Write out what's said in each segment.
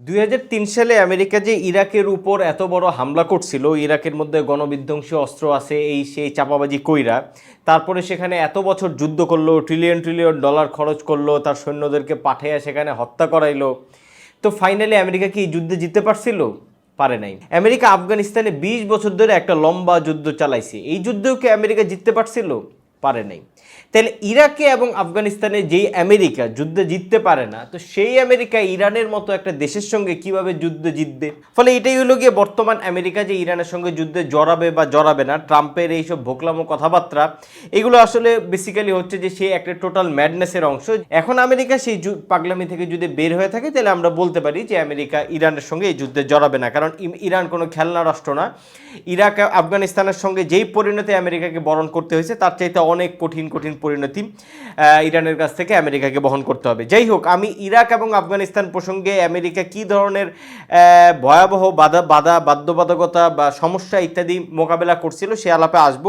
দুই হাজার তিন সালে আমেরিকা যে ইরাকের উপর এত বড় হামলা করছিল, ইরাকের মধ্যে গণবিধ্বংসী অস্ত্র আছে, এই সেই চাপাবাজি কইরা, তারপরে সেখানে এত বছর যুদ্ধ করল ট্রিলিয়ন ট্রিলিয়ন ডলার খরচ করল, তার সৈন্যদেরকে পাঠাইয়া সেখানে হত্যা করাইলো। তো ফাইনালি আমেরিকা কি যুদ্ধে জিততে পারছিল? পারে নাই। আমেরিকা আফগানিস্তানে বিশ বছর ধরে একটা লম্বা যুদ্ধ চালাইছে। এই যুদ্ধেও কি আমেরিকা জিততে পারছিল? পারে নাই। তাহলে ইরাকে এবং আফগানিস্তানে যেই আমেরিকা যুদ্ধে জিততে পারে না, তো সেই আমেরিকা ইরানের মতো একটা দেশের সঙ্গে কীভাবে যুদ্ধ জিতবে? ফলে এটাই হলো গিয়ে বর্তমান আমেরিকা যে ইরানের সঙ্গে যুদ্ধে জড়াবে বা জড়াবে না, ট্রাম্পের এইসব ভোকলামো কথাবার্তা, এগুলো আসলে বেসিক্যালি হচ্ছে যে সে একটা টোটাল ম্যাডনেসের অংশ। এখন আমেরিকা সেই পাগলামি থেকে যদি বের হয়ে থাকে, তাহলে আমরা বলতে পারি যে আমেরিকা ইরানের সঙ্গে এই যুদ্ধে জড়াবে না। কারণ ইরান কোনো খেলনা রাষ্ট্র না। ইরাক, আফগানিস্তানের সঙ্গে যেই পরিণতি আমেরিকাকে বরণ করতে হয়েছে, তার চাইতে অনেক কঠিন কঠিন পরিণতি ইরানের কাছ থেকে আমেরিকাকে বহন করতে হবে। যাই হোক, আমি ইরাক এবং আফগানিস্তান প্রসঙ্গে আমেরিকা কি ধরনের ভয়াবহ বাধা বাধা, বাধ্যবাধকতা বা সমস্যা ইত্যাদি মোকাবেলা করছিল সে আলাপে আসব।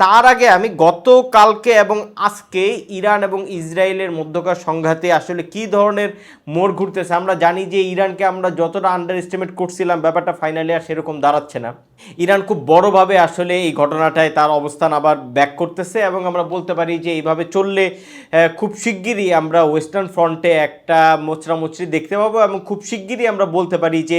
তার আগে আমি গতকালকে এবং আজকে ইরান এবং ইসরায়েলের মধ্যকার সংঘাতে আসলে কি ধরনের মোড় ঘুরতেছে? আমরা জানি যে ইরানকে আমরা যতটা আন্ডার এস্টিমেট করছিলাম, ব্যাপারটা ফাইনালি আর সেরকম দাঁড়াচ্ছে না। ইরান খুব বড়ভাবে আসলে এই ঘটনাটায় তার অবস্থান আবার ব্যাক করতেছে এবং আমরা বলতে পারি যে এইভাবে চললে খুব শিগগিরই আমরা ওয়েস্টার্ন ফ্রন্টে একটা মোচড়ামুচড়ি দেখতে পাবো এবং খুব শিগগিরই আমরা বলতে পারি যে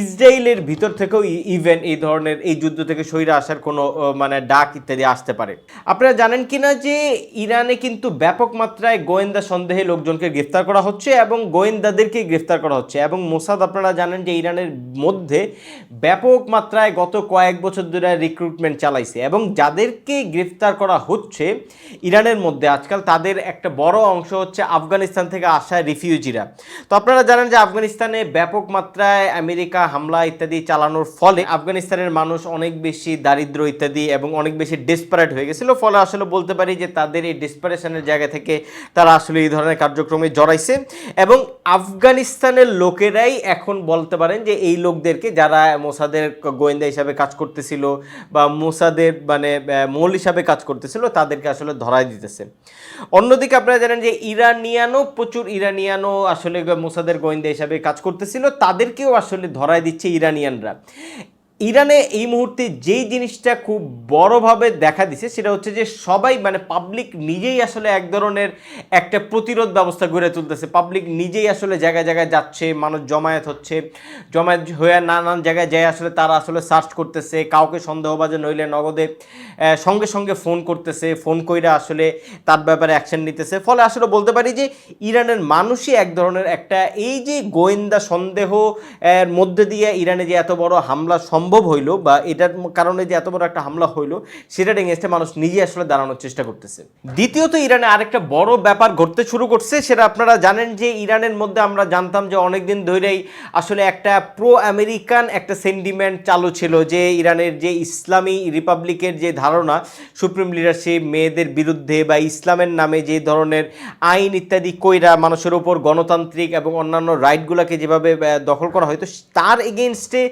ইসরায়েলের ভিতর থেকেও ইভেন এই ধরনের এই যুদ্ধ থেকে সৈরা আসার কোনো মানে ডাক ইত্যাদি আসতে পারে। আপনারা জানেন কিনা যে ইরানে কিন্তু ব্যাপক মাত্রায় গোয়েন্দা সন্দেহে লোকজনকে গ্রেফতার করা হচ্ছে এবং গোয়েন্দাদেরকে গ্রেফতার করা হচ্ছে এবং মোসাদ, আপনারা জানেন যে ইরানের মধ্যে ব্যাপক মাত্রায় গত কয়েক বছর ধরে রিক্রুটমেন্ট চালাইছে এবং যাদেরকে গ্রেফতার করা হচ্ছে ইরানের মধ্যে আজকাল তাদের একটা বড় অংশ হচ্ছে আফগানিস্তান থেকে আসা রিফিউজিরা তো আপনারা জানেন যে আফগানিস্তানে ব্যাপক মাত্রায় আমেরিকা হামলা ইত্যাদি চালানোর ফলে আফগানিস্তানের মানুষ অনেক বেশি দারিদ্র ইত্যাদি এবং অনেক বেশি ডেসপারেট হয়ে গেছিল, ফলে আসলে বলতে পারি যে তাদের এই ডেসপারেশনের জায়গা থেকে তারা আসলে এই ধরনের কার্যক্রমে জড়াইছে। এবং আফগানিস্তানের লোকেরাই এখন বলতে পারেন যে এই লোকদেরকে যারা মোসাদের গোয়েন্দা হিসাবে কাজ করতেছিল বা মোসাদের মানে মূল হিসাবে কাজ করতেছিল, তাদেরকে আসলে ধরাই দিতেছে। অন্যদিকে আপনারা জানেন যে ইরানিয়ানও প্রচুর ইরানিয়ানও আসলে মোসাদের গোয়েন্দা হিসাবে কাজ করতেছিল, তাদেরকেও আসলে ধরাই দিচ্ছে ইরানিয়ানরা। ইরানে এই মুহূর্তে যেই জিনিসটা খুব বড়ভাবে দেখা দিছে, সেটা হচ্ছে যে সবাই মানে পাবলিক নিজেই আসলে এক ধরনের একটা প্রতিরোধ ব্যবস্থা গড়ে তুলতেছে। পাবলিক নিজেই আসলে জায়গায় জায়গায় যাচ্ছে, মানুষ জমায়েত হচ্ছে, জমায়েত হয়ে নানান জায়গায় যায় আসলে তারা আসলে সার্চ করতেছে, কাউকে সন্দেহবাজে নইলে নগদে সঙ্গে সঙ্গে ফোন করতেছে ফোন কইরা আসলে তার ব্যাপারে অ্যাকশন নিতেছে। ফলে আসলে বলতে পারি যে ইরানের মানুষই এক ধরনের একটা, এই যে গোয়েন্দা সন্দেহ, এর মধ্যে দিয়ে ইরানে যে এত বড় হামলা সম্ভব হইল বা এটার কারণে যে এত বড় একটা হামলা হইল সেটার এগেনস্টে মানুষ নিজে আসলে দাঁড়ানোর চেষ্টা করতেছে। দ্বিতীয়ত, ইরানে আরেকটা বড় ব্যাপার ঘটতে শুরু করছে, সেটা আপনারা জানেন যে ইরানের মধ্যে আমরা জানতাম যে অনেকদিন ধরেই আসলে একটা প্রো আমেরিকান একটা সেন্টিমেন্ট চালু ছিল যে ইরানের যে ইসলামী রিপাবলিকের যে ধারণা, সুপ্রিম লিডারশিপ, মেয়েদের বিরুদ্ধে বা ইসলামের নামে যে ধরনের আইন ইত্যাদি কইরা মানুষের উপর গণতান্ত্রিক এবং অন্যান্য রাইটগুলোকে যেভাবে দখল করা হয়তো, তার এগেনস্টে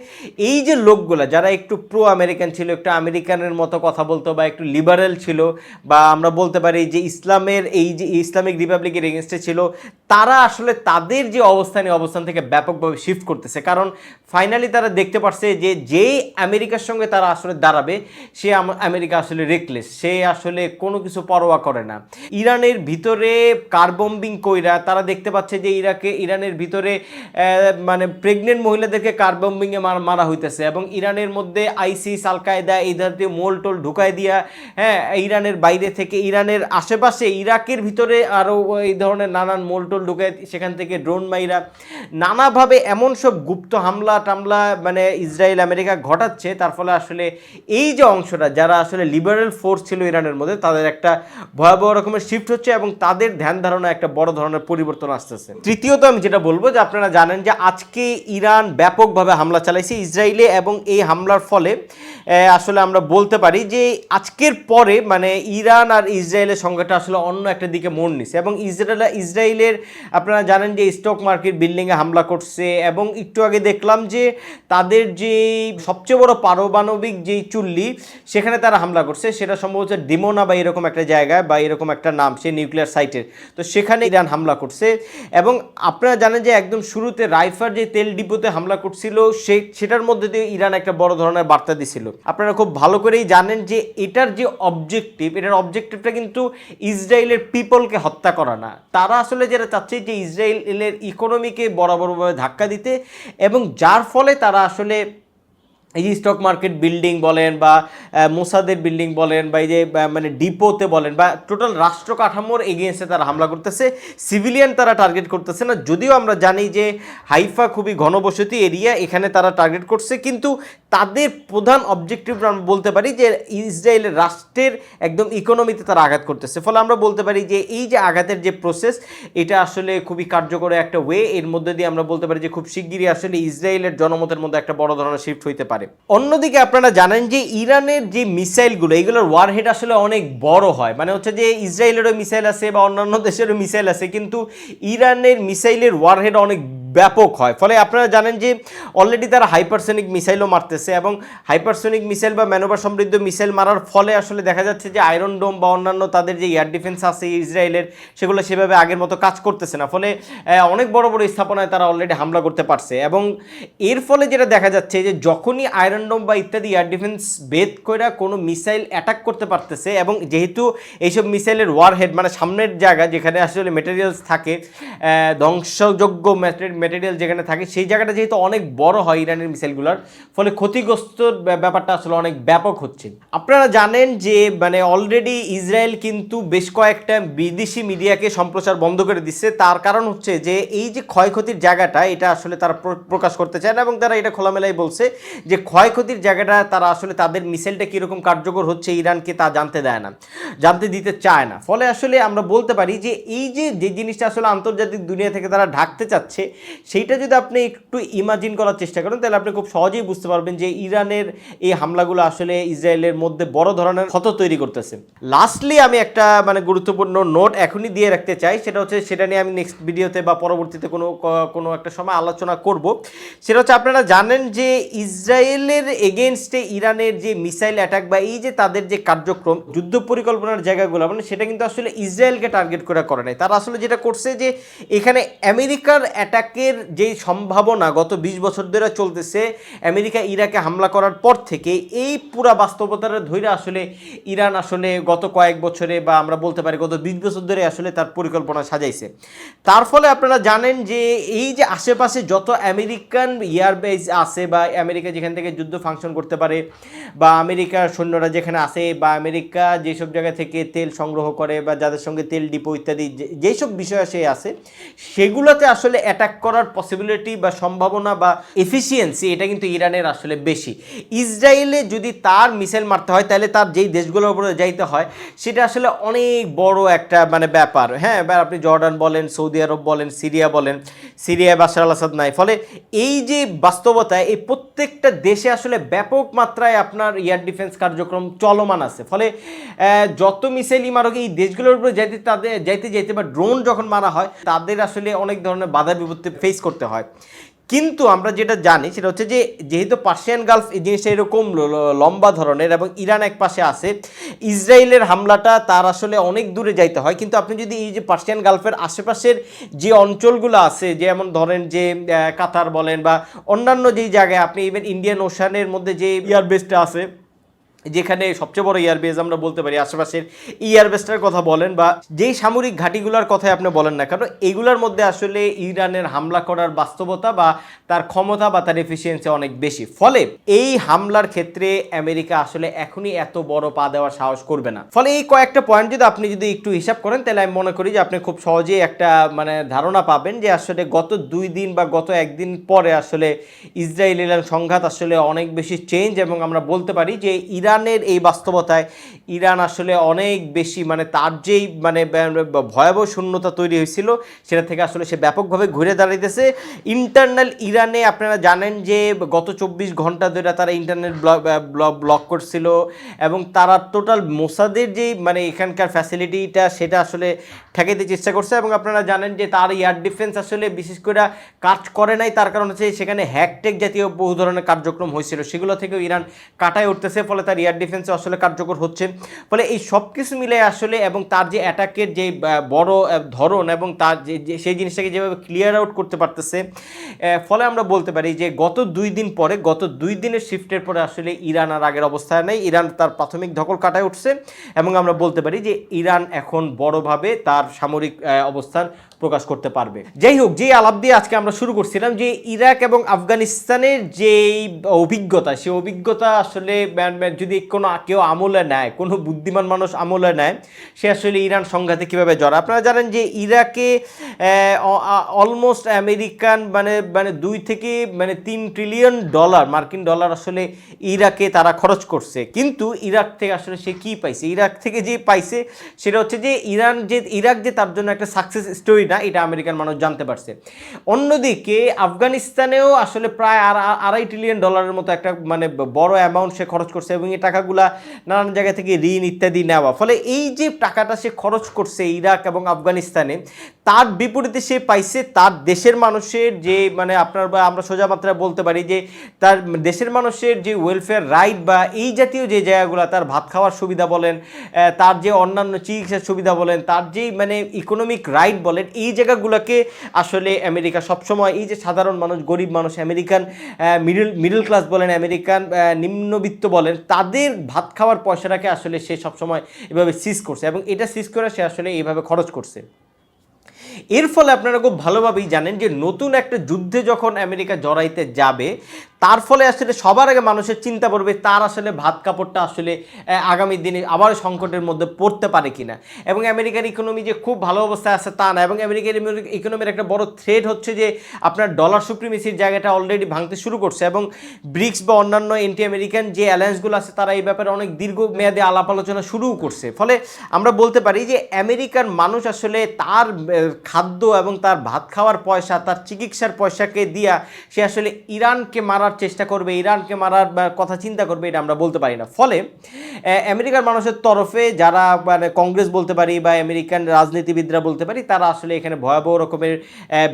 এই যে লোকগুলা যারা একটু প্রো আমেরিকান ছিল, একটু আমেরিকানের মতো কথা বলতো বা একটু লিবারেল ছিল বা আমরা বলতে পারি যে ইসলামের এই যে ইসলামিক রিপাবলিকের এগেনস্টে ছিল, তারা আসলে তাদের যে অবস্থান অবস্থান থেকে ব্যাপকভাবে শিফট করতেছে। কারণ ফাইনালি তারা দেখতে পারছে যে যেই আমেরিকার সঙ্গে তারা আসলে দাঁড়াবে, সে আম- আমেরিকা আসলে রেকলেস সে আসলে কোনো কিছু পরোয়া করে না। ইরানের ভিতরে কার বম্বিং কইরা তারা দেখতে পাচ্ছে যে ইরাকে, ইরানের ভিতরে মানে প্রেগনেন্ট মহিলাদেরকে কার বম্বিংয়ে মারা হইতেছে এবং ইরানের মধ্যে আইসিস, আল কায়দা এই ধরনের মোল টোল ঢুকায় দিয়া হ্যাঁ ইরানের বাইরে থেকে ইরানের আশেপাশে ইরাকের ভিতরে আরও এই ধরনের নানান মোল টোল ঢুকায় সেখান থেকে ড্রোন মাইরা নানাভাবে এমন সব গুপ্ত হামলা টামলা মানে ইসরায়েল, আমেরিকা ঘটাচ্ছে, তার ফলে আসলে এই যে অংশটা, যারা আসলে লিবারেল ফোর্স ছিল ইরানের মধ্যে, তাদের একটা ভয়াবহ রকমের শিফট হচ্ছে এবং তাদের ধ্যান ধারণা একটা বড় ধরনের পরিবর্তন আসতেছে। তৃতীয়ত আমি যেটা বলব যে আপনারা জানেন যে আজকে ইরান ব্যাপকভাবে হামলা চালাইছে ইসরায়েলে এবং এই হামলার ফলে আসলে আমরা বলতে পারি যে আজকের পরে মানে ইরান আর ইসরায়েলের সংখ্যাটা আসলে অন্য একটা দিকে মোড় নিছে এবং ইসরায়েল, ইসরায়েলের আপনারা জানেন যে স্টক মার্কেট বিল্ডিংয়ে হামলা করছে এবং একটু আগে দেখলাম যে তাদের যে সবচেয়ে বড় পারমাণবিক যেই চুল্লি, সেখানে তারা হামলা করছে। সেটা সম্ভবত ডিমোনা বা এরকম একটা জায়গায় বা এরকম একটা নাম, সেই নিউক্লিয়ার সাইটের তো সেখানে ইরান হামলা করছে এবং আপনারা জানেন যে একদম শুরুতে রাইফার যে তেল ডিপোতে হামলা করছিল, সে, সেটার মধ্যে দিয়ে ইরান একটা বড় ধরনের বার্তা দিছিল। আপনারা খুব ভালো করেই জানেন যে এটার যে অবজেক্টিভ এটার অবজেক্টিভটা কিন্তু ইসরায়েলের পিপলকে হত্যা করা না। তারা আসলে যারা চাচ্ছে যে ইসরায়েলের ইকোনমিকে বরাবরভাবে ধাক্কা দিতে এবং যার ফলে তারা আসলে এই যে স্টক মার্কেট বিল্ডিং বলেন বা মোসাদের বিল্ডিং বলেন বা এই যে মানে ডিপোতে বলেন বা টোটাল রাষ্ট্র কাঠামোর এগেনস্টে তারা হামলা করতেছে সিভিলিয়ান তারা টার্গেট করতেছে না। যদিও আমরা জানি যে হাইফা খুবই ঘনবসতি এরিয়া এখানে তারা টার্গেট করছে, কিন্তু তাদের প্রধান অবজেক্টিভ আমরা বলতে পারি যে ইসরায়েলের রাষ্ট্রের একদম ইকোনমিতে তারা আঘাত করতেছে। ফলে আমরা বলতে পারি যে এই যে আঘাতের যে প্রসেস এটা আসলে খুবই কার্যকর একটা ওয়ে এর মধ্যে দিয়ে আমরা বলতে পারি যে খুব শিগগিরই আসলে ইসরায়েলের জনমতের মধ্যে একটা বড় ধরনের শিফট হইতে পারে। অন্যদিকে আপনারা জানেন যে ইরানের যে মিসাইলগুলো এগুলোর ওয়ারহেড আসলে অনেক বড় হয়। মানে হচ্ছে যে ইসরায়েলেরও মিসাইল আছে বা অন্যান্য দেশেরও মিসাইল আছে, কিন্তু ইরানের মিসাইলের ওয়ারহেড অনেক ব্যাপক হয়। ফলে আপনারা জানেন যে অলরেডি তারা হাইপারসনিক মিসাইলও মারতেছে এবং হাইপারসনিক মিসাইল বা ম্যানোভার সমৃদ্ধ মিসাইল মারার ফলে আসলে দেখা যাচ্ছে যে আয়রন ডোম বা অন্যান্য তাদের যে এয়ার ডিফেন্স আছে ইসরায়েলের সেগুলো সেভাবে আগের মতো কাজ করতেছে না। ফলে অনেক বড় বড় স্থাপনায় তারা অলরেডি হামলা করতে পারছে এবং এর ফলে যেটা দেখা যাচ্ছে যে যখনই আয়রন ডোম বা ইত্যাদি এয়ার ডিফেন্স বেদ করে কোনো মিসাইল অ্যাটাক করতে পারতেছে এবং যেহেতু এইসব মিসাইলের ওয়ার হেড মানে সামনের জায়গা যেখানে আসলে মেটেরিয়ালস থাকে ধ্বংসযোগ্য মেটেরিয়াল যেখানে থাকে, সেই জায়গাটা যেহেতু অনেক বড় হয় ইরানের মিসাইলগুলোর, ফলে ক্ষতিগ্রস্ত ব্যাপারটা আসলে অনেক ব্যাপক হচ্ছে। আপনারা জানেন যে মানে অলরেডি ইসরায়েল কিন্তু বেশ কয়েকটা বিদেশি মিডিয়াকে সম্প্রচার বন্ধ করে দিচ্ছে। তার কারণ হচ্ছে যে, এই যে ক্ষয়ক্ষতির জায়গাটা, এটা আসলে তারা প্র- প্রকাশ করতে চায় না এবং তারা এটা খোলামেলাই বলছে যে, ক্ষয়ক্ষতির জায়গাটা তারা আসলে তাদের মিসাইলটা কীরকম কার্যকর হচ্ছে ইরানকে তা জানতে দেয় না, জানতে দিতে চায় না। ফলে আসলে আমরা বলতে পারি যে, এই যে যে জিনিসটা আসলে আন্তর্জাতিক দুনিয়া থেকে তারা ঢাকতে চাচ্ছে সেইটা যদি আপনি একটু ইমাজিন করার চেষ্টা করেন, তাহলে আপনি খুব সহজেই বুঝতে পারবেন যে ইরানের এই হামলাগুলো আসলে ইসরায়েলের মধ্যে বড় ধরনের ক্ষত তৈরি করতেছে। লাস্টলি আমি একটা মানে গুরুত্বপূর্ণ নোট এখনই দিয়ে রাখতে চাই, সেটা হচ্ছে সেটা নিয়ে আমি নেক্সট ভিডিওতে বা পরবর্তীতে কোনো কোনো একটা সময় আলোচনা করব। সেটা হচ্ছে আপনারা জানেন যে ইসরায়েলের এগেনস্টে ইরানের যে মিসাইল অ্যাটাক বা এই যে তাদের যে কার্যক্রম, যুদ্ধ পরিকল্পনার জায়গাগুলো মানে সেটা কিন্তু আসলে ইসরায়েলকে টার্গেট করে করে নাই। তারা আসলে যেটা করছে যে এখানে আমেরিকার অ্যাটাকের যে সম্ভাবনা গত বিশ বছর ধরে চলতেছে, আমেরিকা ইরাকে হামলা করার পর থেকে এই পুরা বাস্তবতার ধৈর্য আসলে ইরান আসলে গত কয়েক বছরে বা আমরা বলতে পারি গত বিশ বছর ধরে আসলে তার পরিকল্পনা সাজাইছে। তার ফলে আপনারা জানেন যে এই যে আশেপাশে যত আমেরিকান এয়ারবেস আছে বা আমেরিকা যেখান থেকে যুদ্ধ ফাংশন করতে পারে বা আমেরিকার সৈন্যরা যেখানে আসে বা আমেরিকা যেসব জায়গা থেকে তেল সংগ্রহ করে বা যাদের সঙ্গে তেল ডিপো ইত্যাদি যেসব বিষয় সে আছে, সেগুলোতে আসলে অ্যাটাক করার পসিবিলিটি বা সম্ভাবনা বা এফিসিয়েন্সি এটা কিন্তু ইরানের আসলে বেশি। ইসরায়েলে যদি তার মিসাইল মারতে হয়, তাহলে তার যেই দেশগুলোর উপরে যাইতে হয়, সেটা আসলে অনেক বড় একটা মানে ব্যাপার। হ্যাঁ এবার আপনি জর্ডান বলেন, সৌদি আরব বলেন, সিরিয়া বলেন, সিরিয়ায় বাশার আল আসাদ নাই। ফলে এই যে বাস্তবতায় এই প্রত্যেকটা দেশে আসলে ব্যাপক মাত্রায় আপনার এয়ার ডিফেন্স কার্যক্রম চলমান আছে। ফলে যত মিসাইলই মারক, এই দেশগুলোর উপরে যাইতে তাদের, যাইতে যাইতে বা ড্রোন যখন মারা হয়, তাদের আসলে অনেক ধরনের বাধা বিপত্তি ফেস করতে হয়। কিন্তু আমরা যেটা জানি সেটা হচ্ছে যে, যেহেতু পার্সিয়ান গালফ এই জিনিসটা এরকম লম্বা ধরনের এবং ইরান এক পাশে আছে, ইসরায়েলের হামলাটা তার আসলে অনেক দূরে যাইতে হয়। কিন্তু আপনি যদি এই যে পার্সিয়ান গালফের আশেপাশের যে অঞ্চলগুলো আছে, যেমন ধরেন যে কাতার বলেন বা অন্যান্য যেই জায়গায় আপনি ইভেন ইন্ডিয়ান ওশানের মধ্যে যে এয়ারবেসটা আছে। যেখানে সবচেয়ে বড় এয়ারবেস আমরা বলতে পারি, আশেপাশের এয়ারবেসটার কথা বলেন বা যেই সামরিক ঘাঁটিগুলোর কথাই আপনি বলেন না কারণ এগুলোর মধ্যে আসলে ইরানের হামলা করার বাস্তবতা বা তার ক্ষমতা বা তার এফিসিয়েন্সি অনেক বেশি। ফলে এই হামলার ক্ষেত্রে আমেরিকা আসলে এখনই এত বড় পা দেওয়ার সাহস করবে না। ফলে এই কয়েকটা পয়েন্ট যদি আপনি যদি একটু হিসাব করেন, তাহলে আমি মনে করি যে আপনি খুব সহজেই একটা মানে ধারণা পাবেন যে আসলে গত দুই দিন বা গত একদিন পরে আসলে ইসরায়েল ইরান সংঘাত আসলে অনেক বেশি চেঞ্জ এবং আমরা বলতে পারি যে ইরান ইরানের এই বাস্তবতায় ইরান আসলে অনেক বেশি মানে তার যেই মানে ভয়াবহ শূন্যতা তৈরি হয়েছিল, সেটা থেকে আসলে সে ব্যাপকভাবে ঘুরে দাঁড়াইতেছে। ইন্টারনাল ইরানে আপনারা জানেন যে গত চব্বিশ ঘণ্টা ধরে তারা ইন্টারনেট ব্লক ব্লক করছিল এবং তারা টোটাল মোসাদের যে মানে এখানকার ফ্যাসিলিটিটা সেটা আসলে ঠেকাইতে চেষ্টা করছে এবং আপনারা জানেন যে তার এয়ার ডিফেন্স আসলে বিশেষ করে কাজ করে নাই, তার কারণ হচ্ছে সেখানে হ্যাকটেক জাতীয় বহু ধরনের কার্যক্রম হয়েছিল, সেগুলো থেকেও ইরান কাটায় উঠতেছে, ফলে তার এয়ার ডিফেন্স আসলে কার্যকর হচ্ছে। ফলে এই সব কিছু মিলে আসলে এবং তার যে অ্যাটাকের যে বড় ধরন এবং তার যে সেই জিনিসটাকে যেভাবে ক্লিয়ার আউট করতে পারতেছে ফলে আমরা বলতে পারি যে, গত দুই দিন পরে, গত দুই দিনের শিফটের পরে আসলে ইরান আর আগের অবস্থায় নেই। ইরান তার প্রাথমিক ধকল কাটায় উঠছে এবং আমরা বলতে পারি যে, ইরান এখন বড়ভাবে তার সামরিক অবস্থান প্রকাশ করতে পারবে। যাই হোক, যে আলাপ দিয়ে আজকে আমরা শুরু করছিলাম যে, ইরাক এবং আফগানিস্তানের যে অভিজ্ঞতা সেই অভিজ্ঞতা আসলে, ম্যান যদি কোনো কেউ আমলে নেয়, কোনো বুদ্ধিমান মানুষ আমলে নেয়, সে আসলে ইরান সংঘাতে কীভাবে জড়া আপনারা জানেন যে ইরাকে অলমোস্ট আমেরিকান মানে মানে দুই থেকে মানে তিন ট্রিলিয়ন ডলার মার্কিন ডলার আসলে ইরাকে তারা খরচ করছে। কিন্তু ইরাক থেকে আসলে সে কী পাইছে? ইরাক থেকে যে পাইছে, সেটা হচ্ছে যে ইরান যে, ইরাক যে তার জন্য একটা সাকসেস স্টোরি না, এটা আমেরিকান মানুষ জানতে পারছে। অন্যদিকে আফগানিস্তানেও আসলে প্রায় আড়াই ট্রিলিয়ন ডলারের মতো একটা মানে বড় অ্যামাউন্ট সে খরচ করছে এবং টাকাগুলা নানান জায়গা থেকে ঋণ ইত্যাদি নেওয়া। ফলে এই যে টাকাটা সে খরচ করছে ইরাক এবং আফগানিস্তানে, তার বিপরীতে সে পাইছে তার দেশের মানুষের যে মানে আপনার বা আমরা সোজা মাত্রায় বলতে পারি যে তার দেশের মানুষের যে ওয়েলফেয়ার রাইট বা এই জাতীয় যে জায়গাগুলো, তার ভাত খাওয়ার সুবিধা বলেন তার যে অন্যান্য চিকিৎসার সুবিধা বলেন, তার যেই মানে ইকোনমিক রাইট বলেন, এই জায়গাগুলোকে আসলে আমেরিকা সবসময় এই যে সাধারণ মানুষ, গরিব মানুষ, আমেরিকান মিডল মিডল ক্লাস বলেন, আমেরিকান নিম্নবিত্ত বলেন তাদের ভাত খাওয়ার পয়সাটাকে আসলে সে সবসময় এভাবে সিজ করছে এবং এটা সিজ করে সে আসলে এইভাবে খরচ করছে। এর ফলে আপনারা খুব ভালোভাবেই জানেন যে নতুন একটা যুদ্ধে যখন আমেরিকা জড়াইতে যাবে তার ফলে আসলে সবার আগে মানুষের চিন্তা করবে তার আসলে ভাত কাপড়টা আসলে আগামী দিনে আবার সংকটের মধ্যে পড়তে পারে কিনা। এবং আমেরিকার ইকোনমি যে খুব ভালো অবস্থায় আছে তা না। এবং আমেরিকার ইকোনমির একটা বড় থ্রেড হচ্ছে যে আপনার ডলার সুপ্রিমেসির জায়গাটা অলরেডি ভাঙতে শুরু করছে। এবং ব্রিক্স বা অন্যান্য এন্টি আমেরিকান যে অ্যালায়েন্সগুলো আছে, তারা এই ব্যাপারে অনেক দীর্ঘ মেয়াদে আলাপ আলোচনা শুরুও করছে। ফলে আমরা বলতে পারি যে আমেরিকার মানুষ আসলে তার খাদ্য এবং তার ভাত খাওয়ার পয়সা, তার চিকিৎসার পয়সাকে দিয়া সে আসলে ইরানকে মারার চেষ্টা করবে, ইরানকে মারার কথা চিন্তা করবে, এটা আমরা বলতে পারি না। ফলে আমেরিকার মানুষের তরফে যারা মানে কংগ্রেস বলতে পারি বা আমেরিকান রাজনীতিবিদরা বলতে পারি, তারা আসলে এখানে ভয়াবহ রকমের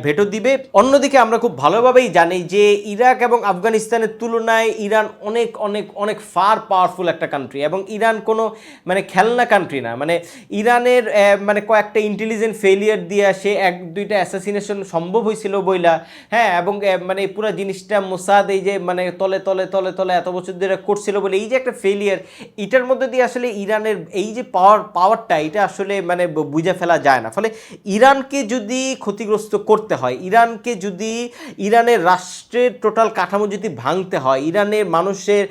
ভেটো দিবে। অন্যদিকে আমরা খুব ভালোভাবেই জানি যে, ইরাক এবং আফগানিস্তানের তুলনায় ইরান অনেক অনেক অনেক ফার পাওয়ারফুল একটা কান্ট্রি এবং ইরান কোনো মানে খেলনা কান্ট্রি না। মানে ইরানের মানে কয়েকটা ইন্টেলিজেন্ট ফেলিয়ার দিয়ে সে এক, দুইটা অ্যাসাসিনেশন সম্ভব হয়েছিল বইলা। হ্যাঁ এবং মানে পুরো জিনিসটা মোসাদ এই যে মানে তলে তলে তলে তলে এত বছর ধরে করছিল বলে এই যে একটা ফেলিয়ার এটার মধ্যে দিয়ে আসলে ইরানের এই যে পাওয়ার পাওয়ারটা এটা আসলে মানে বুঝে ফেলা যায় না। ফলে ইরানকে যদি ক্ষতিগ্রস্ত করতে হয়, ইরানকে যদি ইরানের রাষ্ট্রের টোটাল কাঠামো যদি ভাঙতে হয়, ইরানের মানুষের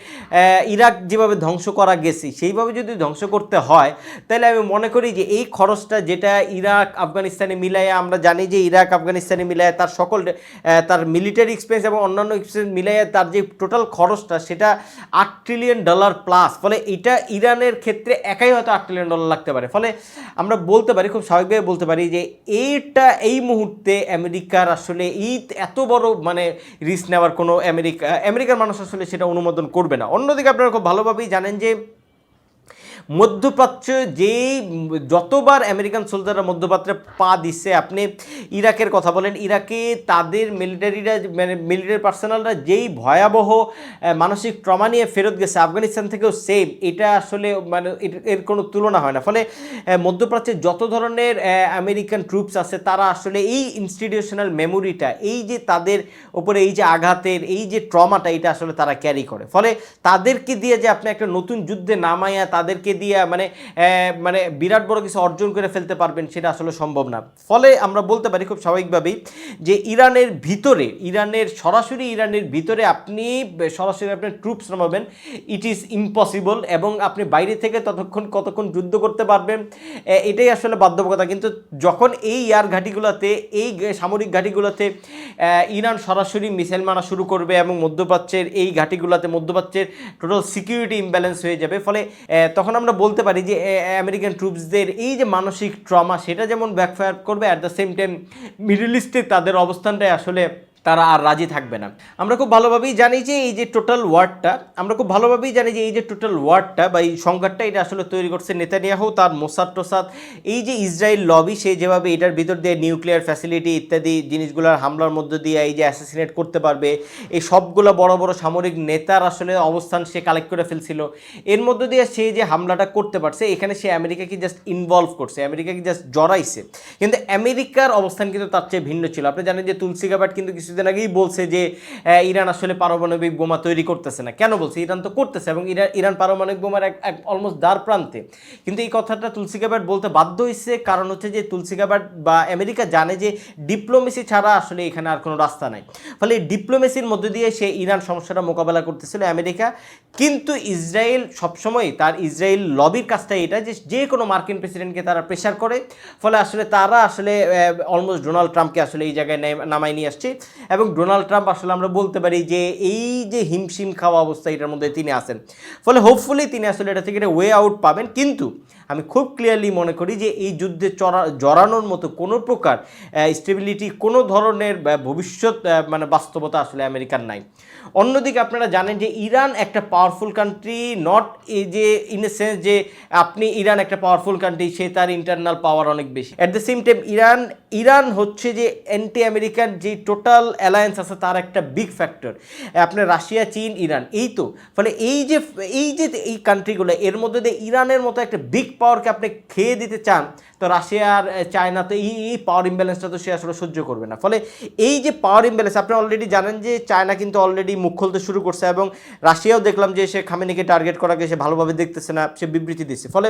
ইরাক যেভাবে ধ্বংস করা গেছে, সেইভাবে যদি ধ্বংস করতে হয়, তাহলে আমি মনে করি যে এই খরচটা যেটা ইরাক, আফগানিস্তানে মিলাইয়া, আমরা জানি যে ইরাক, আফগানিস্তানে মিলায় তার সকল তার মিলিটারি এক্সপেন্স এবং অন্যান্য এক্সপেন্স মিলাইয়ে তার যে টোটাল খরচটা সেটা আট ট্রিলিয়ন ডলার প্লাস ফলে এটা ইরানের ক্ষেত্রে একাই হয়তো আট ট্রিলিয়ন ডলার লাগতে পারে। ফলে আমরা বলতে পারি, খুব স্বাভাবিকভাবে বলতে পারি যে এইটা এই মুহূর্তে আমেরিকার আসলে এই এত বড় মানে রিস্ক নেওয়ার কোনো আমেরিকা, আমেরিকার মানুষ আসলে সেটা অনুমোদন করবে না। অন্যদিকে আপনারা খুব ভালোভাবেই জানেন যে মধ্যপ্রাচ্য যেই যতবার আমেরিকান সোলজাররা মধ্যপ্রাচ্যে পা দিচ্ছে আপনি ইরাকের কথা বলেন, ইরাকে তাদের মিলিটারিরা মানে মিলিটারি পার্সোনালরা যেই ভয়াবহ মানসিক ট্রমা নিয়ে ফেরত গেছে আফগানিস্তান থেকেও সেম এটা আসলে মানে এর- কোনো তুলনা হয় না। ফলে মধ্যপ্রাচ্যে যত ধরনের আমেরিকান ট্রুপস আছে, তারা আসলে এই ইনস্টিটিউশনাল মেমোরিটা এই যে তাদের উপরে এই যে আঘাতের, এই যে ট্রমাটা, এটা আসলে তারা ক্যারি করে। ফলে তাদেরকে দিয়ে যে আপনি একটা নতুন যুদ্ধে নামাইয়া তাদেরকে দিয়ে মানে মানে বিরাট বড় কিছু অর্জন করে ফেলতে পারবেন সেটা আসলে সম্ভব না। ফলে আমরা বলতে পারি খুব স্বাভাবিকভাবেই যে ইরানের ভিতরে, ইরানের সরাসরি ইরানের ভিতরে আপনি সরাসরি আপনার ট্রুপস নামাবেন ইট ইজ ইম্পসিবল এবং আপনি বাইরে থেকে ততক্ষণ কতক্ষণ যুদ্ধ করতে পারবেন এটাই আসলে বাধ্যবাধকতা। কিন্তু যখন এই এয়ার ঘাঁটিগুলোতে, এই সামরিক ঘাঁটিগুলোতে ইরান সরাসরি মিসাইল মারা শুরু করবে এবং মধ্যপ্রাচ্যের এই ঘাঁটিগুলোতে মধ্যপ্রাচ্যের টোটাল সিকিউরিটি ইমব্যালেন্স হয়ে যাবে, ফলে তখন আমরা বলতে পারি যে আমেরিকান ট্রুপসদের এই যে মানসিক ট্রমা সেটা যেমন ব্যাকফায়ার করবে at the same time middle ইস্টে তাদের অবস্থানটাই আসলে তারা আর রাজি থাকবে না। আমরা খুব ভালোভাবেই জানি যে এই যে টোটাল ওয়ার্ডটা আমরা খুব ভালোভাবেই জানি যে এই যে টোটাল ওয়ার্ডটা বা এই সংঘাতটা এটা আসলে তৈরি করছে নেতানিয়াহু, তার মোসাদ টোসাদ। এই যে ইসরায়েল লবি সে যেভাবে এটার ভিতর দিয়ে নিউক্লিয়ার ফ্যাসিলিটি ইত্যাদি জিনিসগুলোর হামলার মধ্য দিয়ে এই যে অ্যাসাসিনেট করতে পারবে, এই সবগুলো বড় বড় সামরিক নেতার আসলে অবস্থান সে কালেক্ট করে ফেলছিল। এর মধ্য দিয়ে সে যে হামলাটা করতে পারছে, এখানে সে আমেরিকাকে জাস্ট ইনভলভ করছে, আমেরিকাকে জাস্ট জড়াইছে। কিন্তু আমেরিকার অবস্থান কিন্তু তার চেয়ে ভিন্ন ছিল। আপনি জানেন যে তুলসী গাবাট কিন্তু কিছুদিন আগেই বলছে যে ইরান আসলে পারমাণবিক বোমা তৈরি করতেছে না। কেন বলছে? ইরান তো করতেছে এবং ইরান ইরান পারমাণবিক বোমার এক এক অলমোস্ট দ্বার প্রান্তে। কিন্তু এই কথাটা তুলসী গাবাট বলতে বাধ্য হয়েছে। কারণ হচ্ছে যে, তুলসী গাবাট বা আমেরিকা জানে যে ডিপ্লোমেসি ছাড়া আসলে এখানে আর কোনো রাস্তা নাই। ফলে ডিপ্লোমেসির মধ্যে দিয়ে সে ইরান সমস্যাটা মোকাবেলা করতেছিল আমেরিকা। কিন্তু ইসরায়েল সবসময় তার ইসরায়েল লবির কাজটা এটা যে যে কোনো মার্কিন প্রেসিডেন্টকে তারা প্রেশার করে। ফলে আসলে তারা আসলে অলমোস্ট ডোনাল্ড ট্রাম্পকে আসলে এই জায়গায় নেম- নামায় নিয়ে আসছে। এবং ডোনাল্ড ট্রাম্প আসলে আমরা বলতে পারি যে এই যে হিমশিম খাওয়া অবস্থা এটার মধ্যে তিনি আসেন ফলে হোপফুলি তিনি আসলে এটা থেকে ওয়ে আউট পাবেন। কিন্তু আমি খুব ক্লিয়ারলি মনে করি যে এই যুদ্ধে চড়া, জড়ানোর মতো কোনো প্রকার স্টেবিলিটি কোনো ধরনের ভবিষ্যৎ মানে বাস্তবতা আসলে আমেরিকার নাই। অন্যদিকে আপনারা জানেন যে ইরান একটা পাওয়ারফুল কান্ট্রি নট এই যে ইন এ সেন্স যে আপনি ইরান একটা পাওয়ারফুল কান্ট্রি সে তার ইন্টারনাল পাওয়ার অনেক বেশি। At the same time Iran Iran হচ্ছে যে অ্যান্টি আমেরিকান যে টোটাল অ্যালায়েন্স আছে, তার একটা বিগ ফ্যাক্টর আপনার রাশিয়া, চীন, ইরান, এই তো। ফলে এই যে এই যে এই কান্ট্রিগুলো এর মধ্যে দিয়ে ইরানের মতো একটা বিগ পাওয়ারকে আপনি খেয়ে দিতে চান, তো রাশিয়ার চায়না তো এই এই পাওয়ার ইমব্যালেন্সটা তো সে আসলে সহ্য করবে না। ফলে এই যে পাওয়ার ইমব্যালেন্স আপনি অলরেডি জানেন যে চায়না কিন্তু অলরেডি মুখ খুলতে শুরু করছে এবং রাশিয়াও দেখলাম যে সে খামেনিকে টার্গেট করাকে সে ভালোভাবে দেখতেছে না, সে বিবৃতি দিচ্ছে ফলে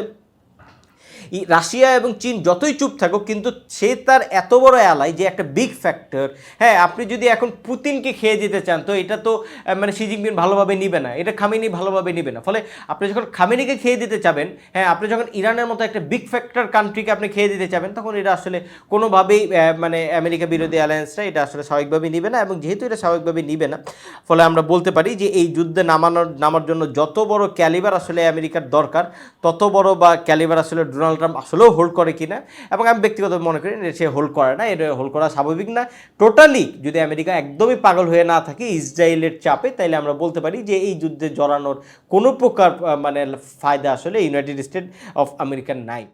রাশিয়া এবং চীন যতই চুপ থাকুক, কিন্তু সে তার এত বড় অ্যালাই যে একটা বিগ ফ্যাক্টর হ্যাঁ আপনি যদি এখন পুতিনকে খেয়ে দিতে চান, তো এটা তো মানে শি জিনপিং ভালোভাবে নিবে না, এটা খামেনি ভালোভাবে নিবে না। ফলে আপনি যখন খামেনিকে খেয়ে দিতে চাবেন হ্যাঁ আপনি যখন ইরানের মতো একটা বিগ ফ্যাক্টর কান্ট্রিকে আপনি খেয়ে দিতে চাবেন, তখন এটা আসলে কোনোভাবেই মানে আমেরিকা বিরোধী অ্যালায়েন্সটা এটা আসলে স্বাভাবিকভাবেই নিবে না এবং যেহেতু এটা স্বাভাবিকভাবে নিবে না, ফলে আমরা বলতে পারি যে এই যুদ্ধে নামানোর, নামার জন্য যত বড় ক্যালিবার আসলে আমেরিকার দরকার, তত বড় বা ক্যালিবার আসলে ডোনাল্ড ট্রাম্প আসলেও হোল্ড করে কি না এবং আমি ব্যক্তিগত মনে করি সে হোল্ড করে না, এটা হোল্ড করা স্বাভাবিক না। টোটালি যদি আমেরিকা একদমই পাগল হয়ে না থাকে ইসরায়েলের চাপে, তাইলে আমরা বলতে পারি যে এই যুদ্ধে জড়ানোর কোনো প্রকার মানে ফায়দা আসলে ইউনাইটেড স্টেট অফ আমেরিকার নাই।